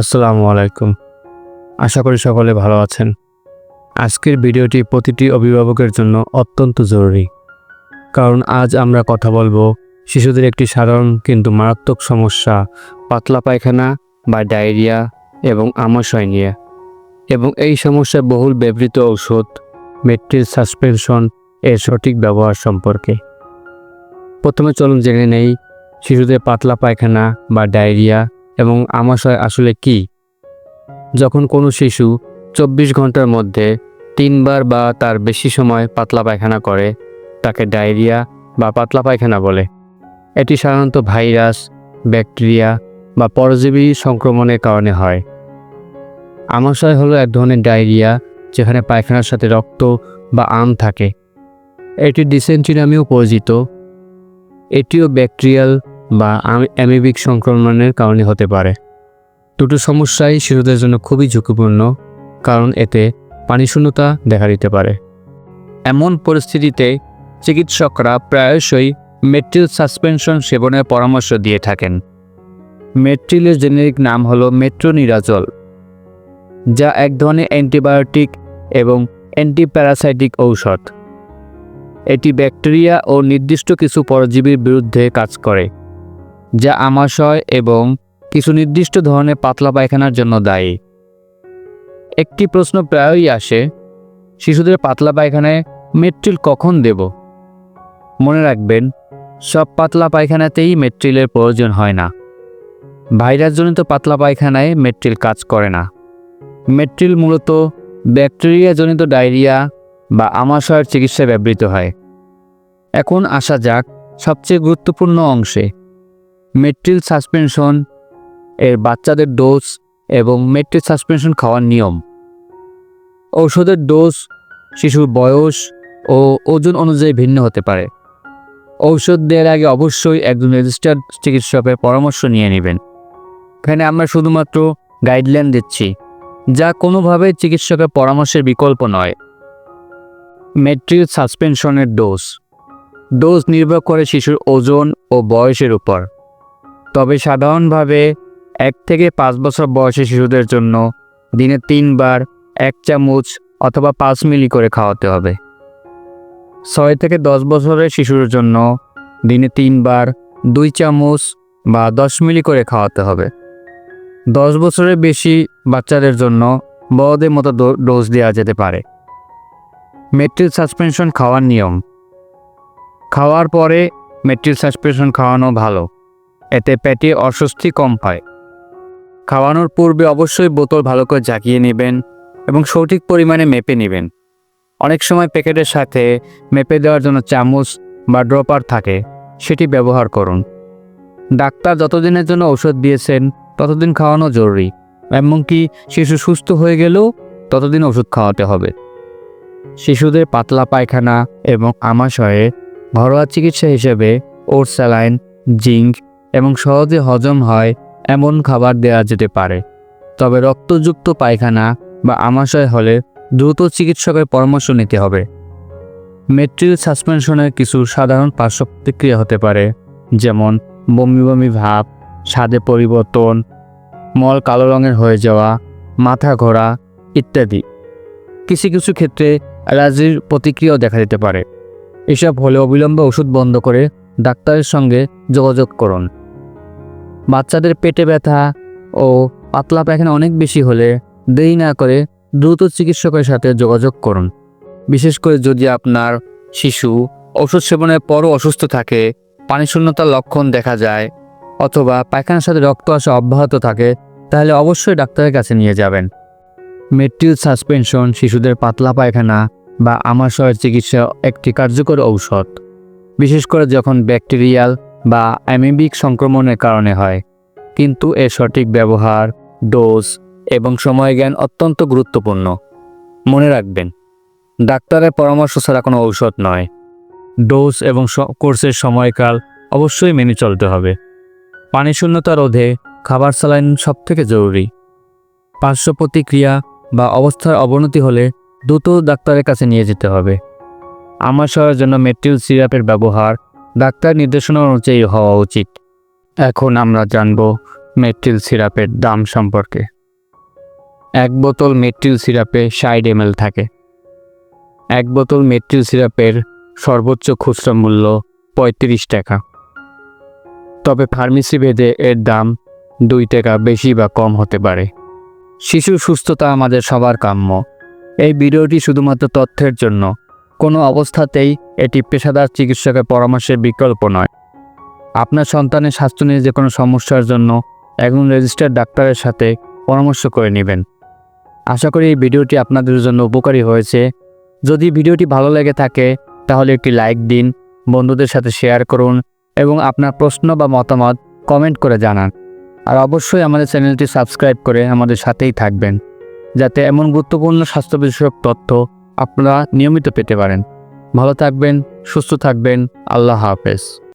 আসসালামু আলাইকুম। আশা করি সকলে ভালো আছেন। আজকের ভিডিওটি প্রতিটি অভিভাবকের জন্য অত্যন্ত জরুরি। কারণ আজ আমরা কথা বলব শিশুদের একটি সাধারণ কিন্তু মারাত্মক সমস্যা, পাতলা পায়খানা বা ডায়রিয়া এবং আমাশয় নিয়ে এবং এই সমস্যায় বহুল ব্যবহৃত ঔষধ, মেট্রিল সাসপেনশন এর সঠিক ব্যবহার সম্পর্কে। প্রথমে চলুন জেনে নেই, শিশুদের পাতলা পায়খানা বা ডায়রিয়া এবং আমাশয় আসলে কি? যখন কোনো শিশু চব্বিশ ঘণ্টার মধ্যে তিনবার বা তার বেশি সময় পাতলা পায়খানা করে, তাকে ডায়রিয়া বা পাতলা পায়খানা বলে। এটি সাধারণত ভাইরাস, ব্যাকটেরিয়া বা পরজীবী সংক্রমণের কারণে হয়। আমাশয় হলো এক ধরনের ডায়রিয়া যেখানে পায়খানার সাথে রক্ত বা আম থাকে। এটি ডিসেন্ট্রি নামেও পরিচিত। এটিও ব্যাকটেরিয়াল বা অ্যামিবিক সংক্রমণের কারণে হতে পারে। দুটো সমস্যাই শিশুদের জন্য খুবই ঝুঁকিপূর্ণ, কারণ এতে পানিশূন্যতা দেখা দিতে পারে। এমন পরিস্থিতিতে চিকিৎসকরা প্রায়শই মেট্রিল সাসপেনশন সেবনের পরামর্শ দিয়ে থাকেন। মেট্রিলের জেনেরিক নাম হলো মেট্রোনিরাজল, যা এক ধরনের অ্যান্টিবায়োটিক এবং অ্যান্টিপ্যারাসাইটিক ঔষধ। এটি ব্যাকটেরিয়া ও নির্দিষ্ট কিছু পরজীবীর বিরুদ্ধে কাজ করে। যা আমাশয় এবং কিছু নির্দিষ্ট ধরনের পাতলা পায়খানার জন্য দায়ী। একটি প্রশ্ন প্রায়ই আসে, শিশুদের পাতলা পায়খানায় মেট্রিল কখন দেব? মনে রাখবেন, সব পাতলা পায়খানাতেই মেট্রিলের প্রয়োজন হয় না। ভাইরাসজনিত পাতলা পায়খানায় মেট্রিল কাজ করে না। মেট্রিল মূলত ব্যাকটেরিয়াজনিত ডায়রিয়া বা আমাশয়ের চিকিৎসায় ব্যবহৃত হয়। এখন আসা যাক সবচেয়ে গুরুত্বপূর্ণ অংশে। মেট্রিল সাসপেনশন এর বাচ্চাদের ডোজ এবং মেট্রিল সাসপেনশন খাওয়ার নিয়ম। ঔষধের ডোজ, শিশুর বয়স ও ওজন অনুযায়ী ভিন্ন হতে পারে। ঔষধ দেওয়ার আগে অবশ্যই একজন রেজিস্টার্ড চিকিৎসকের পরামর্শ নিয়ে নেবেন। এখানে আমরা শুধুমাত্র গাইডলাইন দিচ্ছি, যা কোনোভাবে চিকিৎসকের পরামর্শের বিকল্প নয়। মেট্রিল সাসপেনশনের ডোজ। ডোজ নির্ভর করে শিশুর ওজন ও বয়সের উপর। তবে সাধারণভাবে এক থেকে পাঁচ বছর বয়সী শিশুদের জন্য দিনে তিনবার এক চামচ অথবা পাঁচ মিলি করে খাওয়াতে হবে। ছয় থেকে দশ বছরের শিশুর জন্য দিনে তিনবার দুই চামচ বা দশ মিলি করে খাওয়াতে হবে। দশ বছরের বেশি বাচ্চাদের জন্য বড়দের মতো ডোজ দেওয়া যেতে পারে। মেট্রিল সাসপেনশন খাওয়ার নিয়ম। খাওয়ার পরে মেট্রিল সাসপেনশন খাওয়ানো ভালো। এতে পেটে অস্বস্তি কম হয়। খাওয়ানোর পূর্বে অবশ্যই বোতল ভালো করে জাগিয়ে নেবেন এবং সঠিক পরিমাণে মেপে নেবেন। অনেক সময় প্যাকেটের সাথে মেপে দেওয়ার জন্য চামচ বা ড্রপার থাকে, সেটি ব্যবহার করুন। ডাক্তার যতদিনের জন্য ঔষধ দিয়েছেন, ততদিন খাওয়ানো জরুরি, এমনকি শিশু সুস্থ হয়ে গেলেও ততদিন ওষুধ খাওয়াতে হবে। শিশুদের পাতলা পায়খানা এবং আমাশয়ে ঘরোয়া চিকিৎসা হিসেবে ওর স্যালাইন জিঙ্ক এবং সহজে হজম হয় এমন খাবার দেওয়া যেতে পারে। তবে রক্তযুক্ত পায়খানা বা আমাশয় হলে দ্রুত চিকিৎসকের পরামর্শ নিতে হবে। মেট্রিল সাসপেনশনের কিছু সাধারণ পার্শ্ব প্রতিক্রিয়া হতে পারে, যেমন বমি বমি ভাব, স্বাদে পরিবর্তন, মল কালো রঙের হয়ে যাওয়া, মাথা ঘোরা ইত্যাদি। কিছু কিছু ক্ষেত্রে অ্যালার্জির প্রতিক্রিয়াও দেখা দিতে পারে। এসব হলে অবিলম্বে ওষুধ বন্ধ করে ডাক্তারের সঙ্গে যোগাযোগ করুন। বাচ্চাদের পেটে ব্যথা ও পাতলা পায়খানা অনেক বেশি হলে দেরি না করে দ্রুত চিকিৎসকের সাথে যোগাযোগ করুন। বিশেষ করে যদি আপনার শিশু ওষুধ সেবনের পরও অসুস্থ থাকে পানিশূন্যতার লক্ষণ দেখা যায় অথবা পায়খানার সাথে রক্ত আসা অব্যাহত থাকে, তাহলে অবশ্যই ডাক্তারের কাছে নিয়ে যাবেন। মেট্রিল সাসপেনশন, শিশুদের পাতলা পায়খানা বা আমাশয়ের চিকিৎসা একটি কার্যকর ঔষধ। বিশেষ করে যখন ব্যাকটেরিয়াল বা অ্যামিবিক সংক্রমণের কারণে হয়। কিন্তু এর সঠিক ব্যবহার, ডোজ এবং সময়জ্ঞান অত্যন্ত গুরুত্বপূর্ণ। মনে রাখবেন, ডাক্তারের পরামর্শ ছাড়া কোনো ঔষধ নয়। ডোজ এবং কোর্সের সময়কাল অবশ্যই মেনে চলতে হবে। পানিশূন্যতা রোধে খাবার স্যালাইন সবথেকে জরুরি। পার্শ্ব প্রতিক্রিয়া বা অবস্থার অবনতি হলে দ্রুত ডাক্তারের কাছে নিয়ে যেতে হবে। আমাশয়ের জন্য মেট্রিল সিরাপের ব্যবহার ডাক্তার নির্দেশনা অনুযায়ী হওয়া উচিত। এখন আমরা জানব মেট্রিল সিরাপের দাম সম্পর্কে। এক বোতল মেট্রিল সিরাপে ষাট এমএল থাকে। এক বোতল মেট্রিল সিরাপের সর্বোচ্চ খুচরা মূল্য পঁয়ত্রিশ টাকা। তবে ফার্মেসি ভেদে এর দাম দুই টাকা বেশি বা কম হতে পারে। শিশুর সুস্থতা আমাদের সবার কাম্য। এই ভিডিওটি শুধুমাত্র তথ্যের জন্য। কোনো অবস্থাতেই এটি পেশাদার চিকিৎসকের পরামর্শের বিকল্প নয়। আপনার সন্তানের স্বাস্থ্য নিয়ে যে কোনো সমস্যার জন্য একজন রেজিস্টার্ড ডাক্তারের সাথে পরামর্শ করে নেবেন। আশা করি এই ভিডিওটি আপনাদের জন্য উপকারী হয়েছে। যদি ভিডিওটি ভালো লেগে থাকে, তাহলে একটি লাইক দিন, বন্ধুদের সাথে শেয়ার করুন এবং আপনার প্রশ্ন বা মতামত কমেন্ট করে জানান। আর অবশ্যই আমাদের চ্যানেলটি সাবস্ক্রাইব করে আমাদের সাথেই থাকবেন, যাতে এমন গুরুত্বপূর্ণ স্বাস্থ্য বিষয়ক তথ্য আপনারা নিয়মিত পেতে পারেন। ভালো থাকবেন সুস্থ থাকবেন। আল্লাহ হাফেজ।